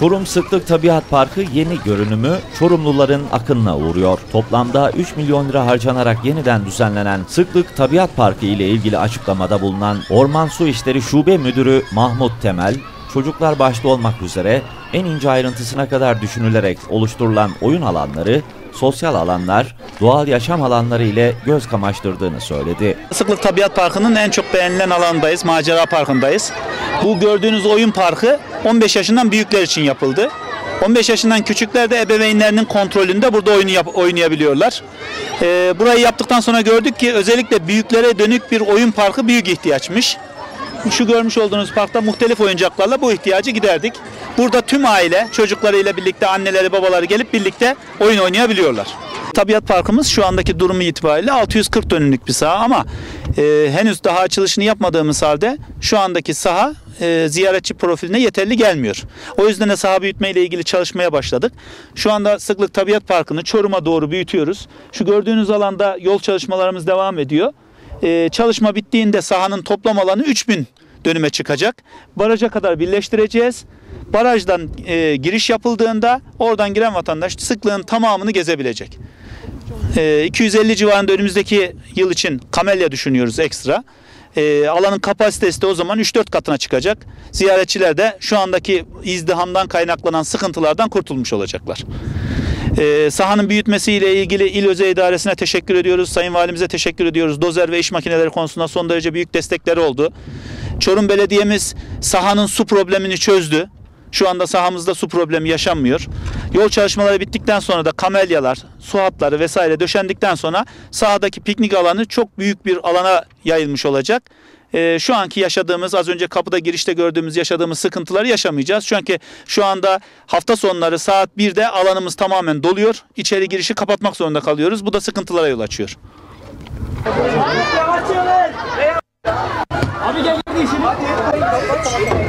Çorum Sıklık Tabiat Parkı yeni görünümü Çorumluların akınına uğruyor. Toplamda 3 milyon lira harcanarak yeniden düzenlenen Sıklık Tabiat Parkı ile ilgili açıklamada bulunan Orman Su İşleri Şube Müdürü Mahmut Temel, çocuklar başta olmak üzere en ince ayrıntısına kadar düşünülerek oluşturulan oyun alanları, sosyal alanlar, doğal yaşam alanları ile göz kamaştırdığını söyledi. Sıklık Tabiat Parkı'nın en çok beğenilen alanındayız. Macera Parkı'ndayız. Bu gördüğünüz oyun parkı 15 yaşından büyükler için yapıldı. 15 yaşından küçükler de ebeveynlerinin kontrolünde burada oyunu yap- oynayabiliyorlar. Ee, burayı yaptıktan sonra gördük ki özellikle büyüklere dönük bir oyun parkı büyük ihtiyaçmış. Şu görmüş olduğunuz parkta muhtelif oyuncaklarla bu ihtiyacı giderdik. Burada tüm aile çocuklarıyla birlikte anneleri babaları gelip birlikte oyun oynayabiliyorlar. Tabiat Parkımız şu andaki durumu itibariyle 640 dönümlük bir saha ama e, henüz daha açılışını yapmadığımız halde şu andaki saha e, ziyaretçi profiline yeterli gelmiyor. O yüzden de saha büyütme ile ilgili çalışmaya başladık. Şu anda Sıklık Tabiat Parkı'nı Çorum'a doğru büyütüyoruz. Şu gördüğünüz alanda yol çalışmalarımız devam ediyor. Ee, çalışma bittiğinde sahanın toplam alanı 3000 dönüme çıkacak. Baraja kadar birleştireceğiz. Barajdan e, giriş yapıldığında oradan giren vatandaş sıklığın tamamını gezebilecek. Ee, 250 civarında önümüzdeki yıl için kamelya düşünüyoruz ekstra. Ee, alanın kapasitesi de o zaman 3-4 katına çıkacak. Ziyaretçiler de şu andaki izdihamdan kaynaklanan sıkıntılardan kurtulmuş olacaklar. Ee, sahanın büyütmesiyle ilgili İl Özel İdaresi'ne teşekkür ediyoruz. Sayın Valimize teşekkür ediyoruz. Dozer ve iş makineleri konusunda son derece büyük destekleri oldu. Çorum Belediye'miz sahanın su problemini çözdü. Şu anda sahamızda su problemi yaşanmıyor. Yol çalışmaları bittikten sonra da kamelyalar, su hatları vesaire döşendikten sonra sahadaki piknik alanı çok büyük bir alana yayılmış olacak. Ee, şu anki yaşadığımız az önce kapıda girişte gördüğümüz yaşadığımız sıkıntıları yaşamayacağız. Şu anki şu anda hafta sonları saat 1'de alanımız tamamen doluyor. İçeri girişi kapatmak zorunda kalıyoruz. Bu da sıkıntılara yol açıyor. Abi gel gel işini.